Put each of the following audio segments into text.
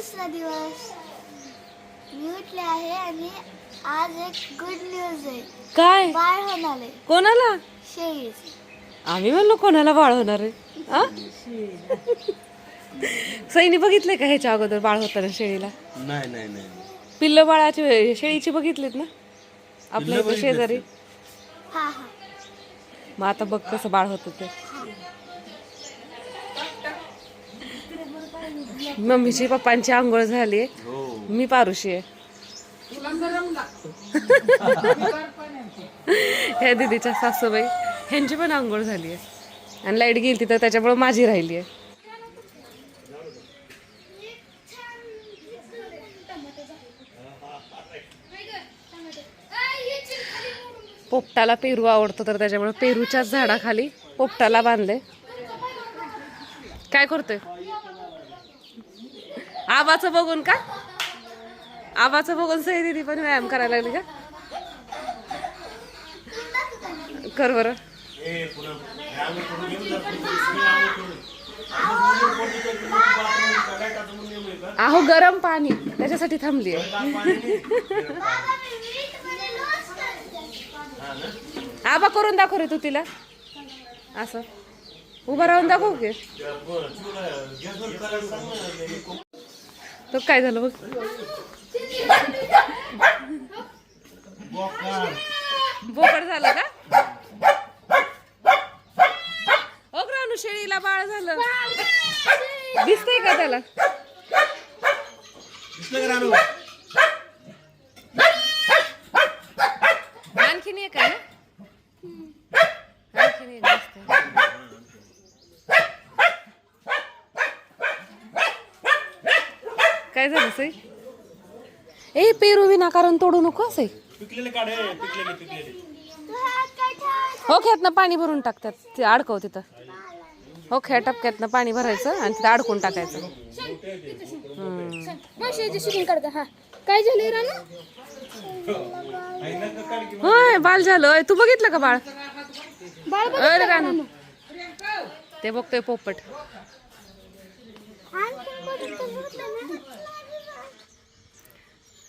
दुसरा दिवस. मी उठले आहे आणि आज एक गुड न्यूज आहे. काय? बाळ होणार आहे. कोणाला? शेळीच आम्ही म्हणलो कोणाला बाळ होणार आहे. आ? सईनी बघितलंय का ह्याच्या अगोदर बाळ होताना शेळीला? नाही नाही नाही. पिल्ल बाळाची शेळीची बघितलीत ना? आपल्या इथं शेजारी. हा हा. मग आता बघ कसं बाळ होत ते. मम्मीची पप्पांची आंघोळ झाली. हो. मी पारुशी आहे. ह्या दीदीच्या सासूबाई ह्यांची पण आंघोळ झाली आहे. आणि लाइट गेली तर त्याच्यामुळे माझी राहिली आहे. पोपटाला पेरू आवडतो तर त्याच्यामुळे पेरूच्याच झाडाखाली पोपटाला बांधले काय करतोय? आबाचं बघून का? आबाचं बघून सही दिदी पण व्यायाम करायला लागली का? कर बरं. अहो गरम पाणी. त्याच्यासाठी थांबली आबा करून दाखव रे तू तिला. असं. उभं राहून दाखव की. तो काय झालं बघ. बोकड झालं का? ओ शेळीला बाळ झालं. दिसतंय का त्याला दिसलं का रानू आणखीन एक आहे ना आणखीन एक दिसतंय काय झालं सई? ए पेरू विनाकारण तोडू नको सई. पिकलेले काढे पिकलेले पिकलेले. हो खेळातनं पाणी भरून टाकतात ते अडकव तिथं. हो खेळ टपक्यातनं पाणी भरायचं आणि तिथं अडकून टाकायचं. काय झाले रानू होय बाल झालं. तू बघितलं का बाळ? अरे रानू ते बघतोय पोपट.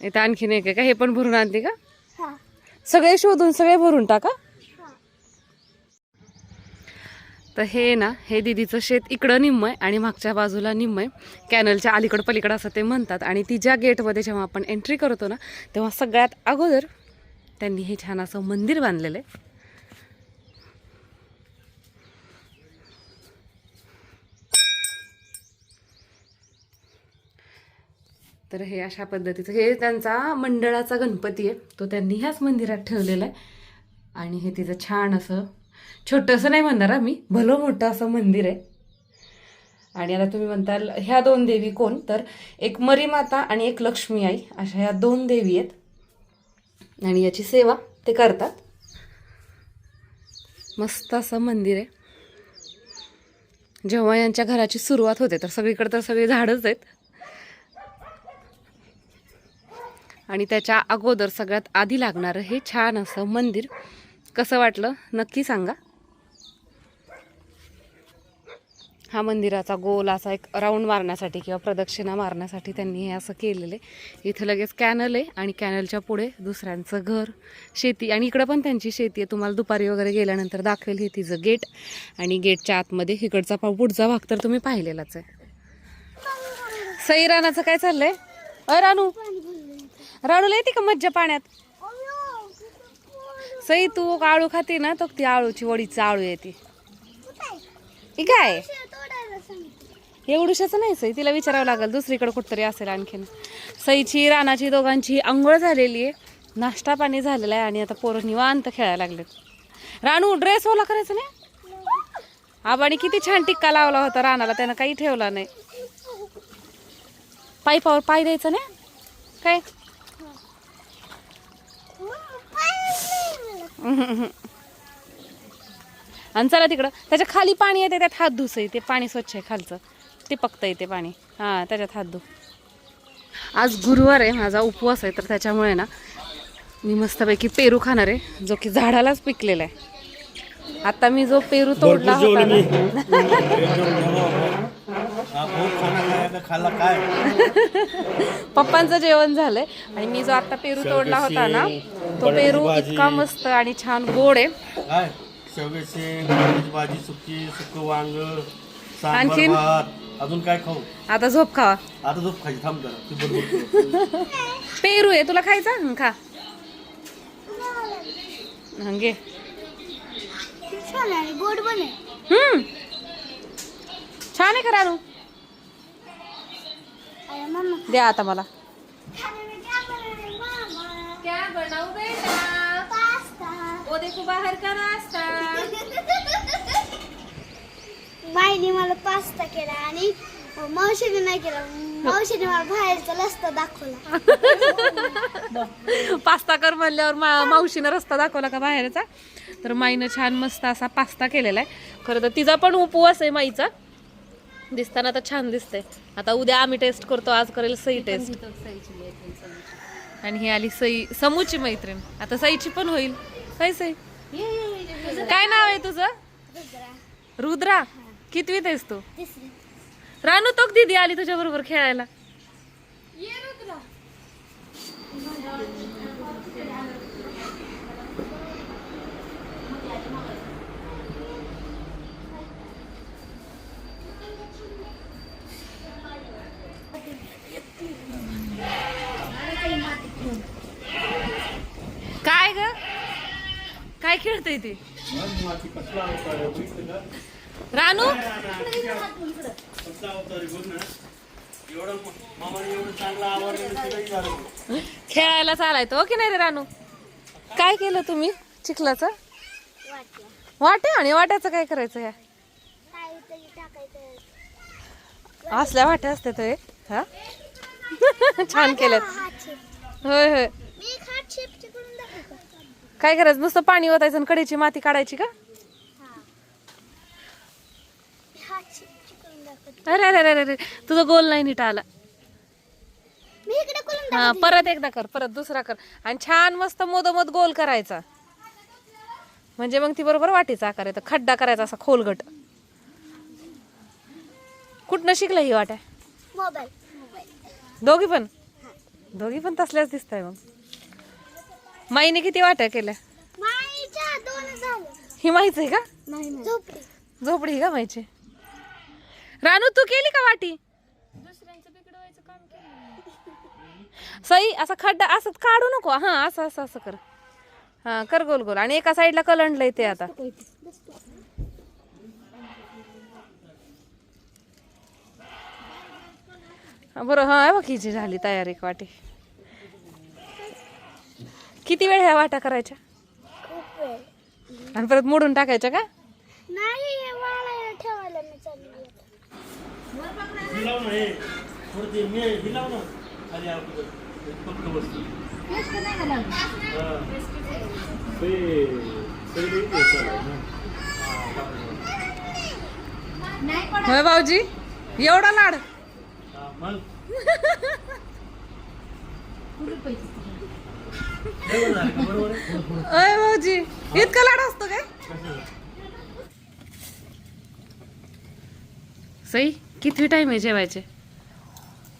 इथं आणखीन एक आहे का? हे पण भरून आणते का? हा. सगळे शोधून सगळे भरून टाका. तर हे ना हे दिदीचं शेत इकडं निम्म आहे आणि मागच्या बाजूला निम्म आहे. कॅनलच्या अलीकडं पलीकडं असं ते म्हणतात. आणि ती ज्या गेटमध्ये जेव्हा आपण एंट्री करतो ना तेव्हा सगळ्यात अगोदर त्यांनी हे छान असं मंदिर बांधलेलं आहे. तर हे अशा पद्धतीचं हे त्यांचा मंडळाचा गणपती आहे. तो त्यांनी ह्याच मंदिरात ठेवलेला आहे. आणि हे तिचं छान असं छोटंसं नाही म्हणणार मी भलं मोठं असं मंदिर आहे. आणि आता तुम्ही म्हणताल ह्या दोन देवी कोण? तर एक मरीमाता आणि एक लक्ष्मी आई अशा ह्या दोन देवी आहेत. आणि याची सेवा ते करतात. मस्त असं मंदिर आहे. जेव्हा यांच्या घराची सुरुवात होते तर सगळीकडे तर सगळी झाडच आहेत. आणि त्याच्या अगोदर सगळ्यात आधी लागणारं हे छान असं मंदिर. कसं वाटलं? नक्की सांगा. हा मंदिराचा गोल असा एक राऊंड मारण्यासाठी किंवा प्रदक्षिणा मारण्यासाठी त्यांनी हे असं केलेलं आहे. इथं लगेच कॅनल आहे आणि कॅनलच्या पुढे दुसऱ्यांचं घर शेती आणि इकडं पण त्यांची शेती आहे. तुम्हाला दुपारी वगैरे गेल्यानंतर दाखवेल हे तिचं गेट आणि गेटच्या आतमध्ये इकडचा पा पुढचा भाग तर तुम्ही पाहिलेलाच आहे. सई रानाचं काय चाललंय? अ रानू! राणूला येते का मज्जा पाण्यात? सई तू आळू खाते ना तर ती आळूची वडीची आळू येते. ही काय? एवढूशाच नाही सई तिला विचारावं लागेल दुसरीकडे कुठतरी असेल आणखीन. सईची रानाची दोघांची आंघोळ झालेली आहे. नाश्ता पाणी झालेला आहे आणि आता पोरं निवांत खेळायला लागलेत. रानू ड्रेस ओला करायचं नाही? आबाने किती छान टिक्का लावला होता रानाला त्यानं काही ठेवला नाही. पायपावर पाय द्यायचं ना काय? आणि चला तिकडं. त्याच्याखाली पाणी येते त्यात हात धुस ते पाणी स्वच्छ आहे खालचं. ते पकतं येते पाणी. हां त्याच्यात हात धु. आज गुरुवार आहे माझा उपवास आहे तर त्याच्यामुळे ना मी मस्तपैकी पेरू खाणार आहे जो की झाडालाच पिकलेला आहे. आता मी जो पेरू तोडला होता ना. पप्पांचं जेवण झालंय आणि मी जो आता पेरू तोडला होता ना तो पेरू इतका मस्त आणि छान गोड आहे. काय? शेवग्याचे बटाट्याची भाजी सुकी सुक वांग सांबार आणखीन? भात. अजून काय खाऊ? आता झोप खावा. आता झोप खायची थांब जरा. ती बरोबर पेरू आहे तुला खायचा? हं, खा. हं, घे. छान आहे गोड पण आहे. हम्म छान आहे करा अरे मम्मा द्या आता मला. क्या बनाऊ बेटा? पास्ता। ओ देखो बाहेर का रास्ता। बाईने मला पास्ता केला आणि मावशीने नाही केला. मावशीने मला बाहेरचा रस्ता दाखवला. पास्ता कर म्हणल्यावर मा मावशीनं रस्ता दाखवला का बाहेरचा? तर माईनं छान मस्त असा पास्ता केलेला आहे. खरं तर तिचा पण उपवास आहे माईचा. दिसताना तर छान दिसतंय. आता उद्या आम्ही टेस्ट करतो आज करेल सई टेस्ट आणि ही आली सई समूची मैत्रीण. आता सईची पण होईल. काय सई? काय नाव आहे तुझं? रुद्रा. कितवीत आहेस तू? रानू तो दीदी आली तुझ्या बरोबर खेळायला काय ग खेळतय ते. रानू? खेळायला चालाय तो की नाही रे रानू? काय केलं तुम्ही चिखलाचं? वाट्या आणि वाट्याचं काय करायचं या? असल्या वाट्या असते तो हा? छान शेप होय होय मी एक हात शेप करून दाखवू का काय करायचं नुसतं पाणी ओतायचं आणि कडेची माती काढायची का? हा अरे अरे अरे अरे तुझं गोल नाही नीट आला. हा परत एकदा कर परत दुसरा कर. आणि छान मस्त मोदोमोद गोल करायचा. म्हणजे मग ती बरोबर वाटीचा आकार येतो. खड्डा करायचा असा खोलगट कुठनं शिकलं ही वाट्या? Mobile mobile. दोघी पण? दोघी पण तसल्याच दिसत आहे मग. माईने किती वाट्या केल्या? माईच्या दोन झालं ही माहीच आहे का? नाही झोपडी. झोपडी आहे का माहिती रानू तू केली का वाटी? सई असा खड्डा असं काढू नको. हा असं असं असं कर. हा कर गोल गोल. आणि एका साईडला कलंडलंय ते आता. हा, बरं हा बघ हिची झाली तयार एक वाटी. किती वेळ ह्या वाट्या करायच्या? खूप वेळ. आणि परत मोडून टाकायच्या का? नाही हे वाळायला ठेवायला मी चालली हे हा. होय भाऊजी एवढा लाड हा, मग बरोबर झालं का? बरोबर आहे? थोडं- थोडं. अय भाऊजी इतका लाड असतो काय? सई किती टाइम आहे जेवायचे?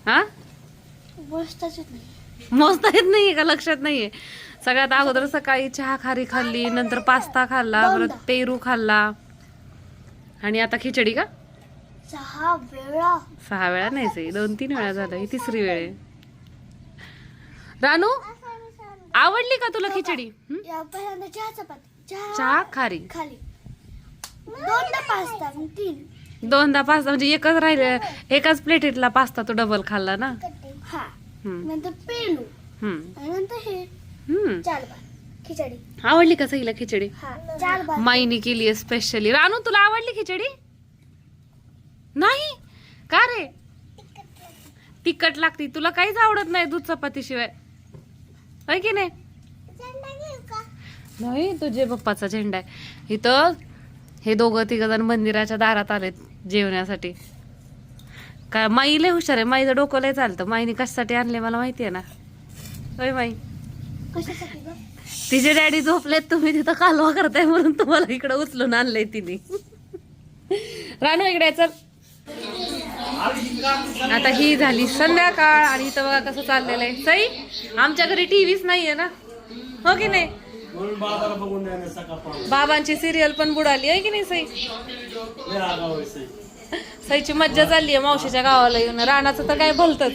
हा? नाही मोजता येत नाहीये का? लक्षात नाहीये. सगळ्यात अगोदर सकाळी चहा खारी खाल्ली नंतर पास्ता खाल्ला परत पेरू खाल्ला. आणि आता खिचडी का? सहा वेळा. सहा वेळा नाही सई. दोन तीन वेळा झालं. ही तिसरी वेळ आहे. रानू? आवडली का तुला खिचडी? हं? या पहिल्यांदा चहा चपाती. चहा चहा खारी. खाली. दोनदा पास्ता मग तीन. दोनदा पास्ता म्हणजे एकच राहिले एकाच प्लेटीतला पास्ता तो डबल खाल्ला ना? हा. हम्म, नंतर पेलू. हम्म, आणि नंतर हे हम्म. चार भात. खिचडी. आवडली का सईला खिचडी? हा चार भात. माईने केली स्पेशली रानू तुला आवडली खिचडी? नाही? का रे? तिखट लागती. तुला काहीच आवडत नाही दूध चपाती शिवाय होय की नाही? नाही तुझे पप्पाचा झेंडा आहे. इथं हे दोघं तिघ जण मंदिराच्या दारात आलेत जेवण्यासाठी. काय माई लय हुशार आहे. माईचं डोकं लय चालतं. माईने कशासाठी आणले मला माहिती आहे ना? होय माई. तिचे डॅडी झोपलेत तुम्ही तिथं कालवा करताय म्हणून तुम्हाला इकडे उचलून आणलंय तिने. रानू इकडे चल. आता ही झाली संध्याकाळ आणि इथं बघा कसं चाललेलं आहे. सई आमच्या घरी टीव्हीच नाहीये ना? हो की नाही? बाबांची सिरियल पण बुडाली आहे की नाही सई. सईची मज्जा चालली आहे मावशीच्या गावाला येऊन. रानाचं तर काय भलतच.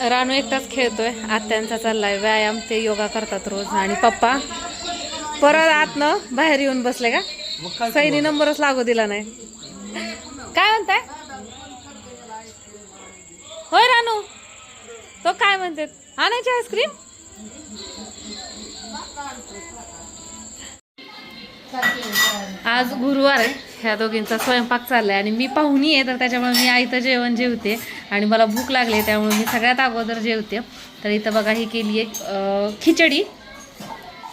रानू एकटाच खेळतोय. आत्यांचा चाललाय व्यायाम ते योगा करतात रोज. आणि पप्पा? परत आतनं बाहेर येऊन बसले का? सईनी नंबरच लागू दिला नाही. काय म्हणताय? होय रानू तो काय म्हणते? आणायची आईस्क्रीम? आज गुरुवार आहे. ह्या दोघींचा स्वयंपाक चाललाय आणि मी पाहुणी आहे तर त्याच्यामुळे मी आईचं जेवण जेवते आणि मला भूक लागली त्यामुळे मी सगळ्यात अगोदर जेवते. तर इथं बघा ही केली आहे खिचडी.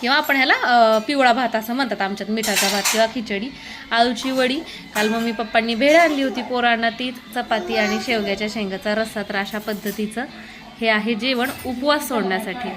किंवा आपण ह्याला पिवळा भात असं म्हणतात आमच्यात मिठाचा भात किंवा खिचडी. आळूची वडी काल मम्मी पप्पांनी भेळ आणली होती पोरांना ती चपाती आणि शेवग्याच्या शेंगाचा रस्सा तर अशा पद्धतीचं हे आहे जेवण उपवास सोडण्यासाठी.